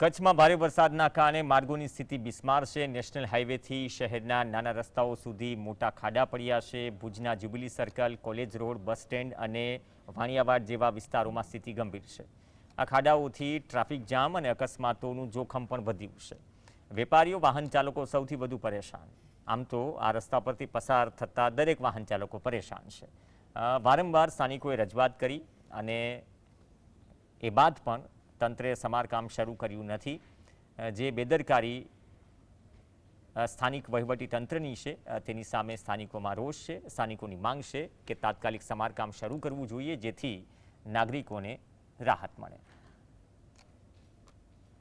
કચ્છમાં ભારે વરસાદના કારણે માર્ગોની સ્થિતિ બિસ્માર છે. નેશનલ હાઈવેથી શહેરના નાના રસ્તાઓ સુધી મોટા ખાડા પડ્યા છે. ભુજના jubilee circle, college road, bus stand અને વાણિયાવાડ જેવા વિસ્તારોમાં સ્થિતિ ગંભીર છે. આ ખાડાઓથી ટ્રાફિક જામ અને અકસ્માતોનું જોખમ પણ વધ્યું છે. વેપારીઓ, વાહન ચાલકો સૌથી વધુ પરેશાન. આમ તો આ રસ્તા પરથી પસાર થતા દરેક વાહન ચાલકો પરેશાન છે. વારંવાર સ્થાનિકોએ રજૂઆત કરી અને એ બાદ પણ તંત્રે સમારકામ શરૂ કર્યું નથી. જે બેદરકારી સ્થાનિક વહીવટી તંત્રની છે તેની સામે સ્થાનિકોમાં રોષ છે, સ્થાનિકોની માંગ છે કે તાત્કાલિક સમારકામ શરૂ કરવું જોઈએ, જેથી નાગરિકોને રાહત મળે.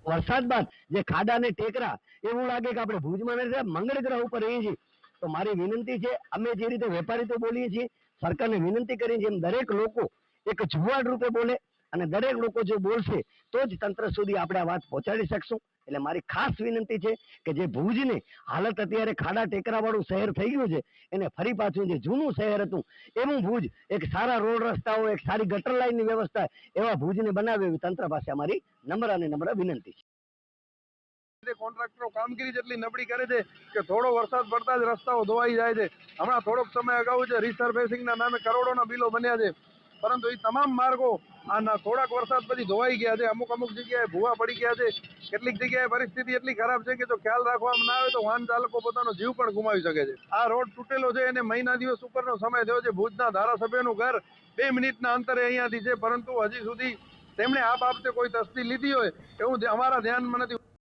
વરસાદ બાદ જે ખાડા ને ટેકરા, એવું લાગે કે આપણે ભુજમાં નથી મંગળ ગ્રહ ઉપર રહીએ છીએ. તો મારી વિનંતી છે, અમે જે રીતે વેપારી તો બોલીએ છીએ, સરકારને વિનંતી કરીએ છીએ, એમ દરેક લોકો એક જુવાડ રૂપે બોલે અને દરેક લોકો જો બોલશે, તો જ તંત્ર સુધી આપણે આ વાત પહોંચાડી શકશું. એટલે મારી ખાસ વિનંતી છે કે જે ભુજની હાલત અત્યારે ખાડા ટેકરા વાળું શહેર થઈ ગયું છે, એને ફરી પાછું જે જૂનું શહેર હતું એવું ભુજ એક સારા રોડ રસ્તાઓ, એક સારી ગટર લાઇનની વ્યવસ્થા એવા ભુજને બનાવે એવી તંત્ર પાસે અમારી નમ્ર અને નમ્ર વિનંતી છે. કોન્ટ્રાક્ટરો કામગીરી જેટલી નબળી કરે છે કે થોડો વરસાદ પડતા જ રસ્તાઓ ધોવાઈ જાય છે. હમણાં થોડોક સમય અગાઉ છે રિસર્ફેસિંગના નામે કરોડોના બિલો બન્યા છે. પરંતુ એ તમામ માર્ગો આના થોડાક વરસાદ પછી ધોવાઈ ગયા છે. અમુક અમુક જગ્યાએ ભૂવા પડી ગયા છે. કેટલીક જગ્યાએ પરિસ્થિતિ એટલી ખરાબ છે કે જો ખ્યાલ રાખવામાં ના આવે તો વાહન ચાલકો પોતાનો જીવ પણ ગુમાવી શકે છે. આ રોડ તૂટેલો છે એને મહિના દિવસ ઉપરનો સમય થયો છે. ભુજના ધારાસભ્યનું ઘર બે મિનિટના અંતરે અહીંયાથી છે. પરંતુ હજી સુધી તેમણે આ બાબતે કોઈ તસ્દી લીધી હોય એવું અમારા ધ્યાનમાં નથી.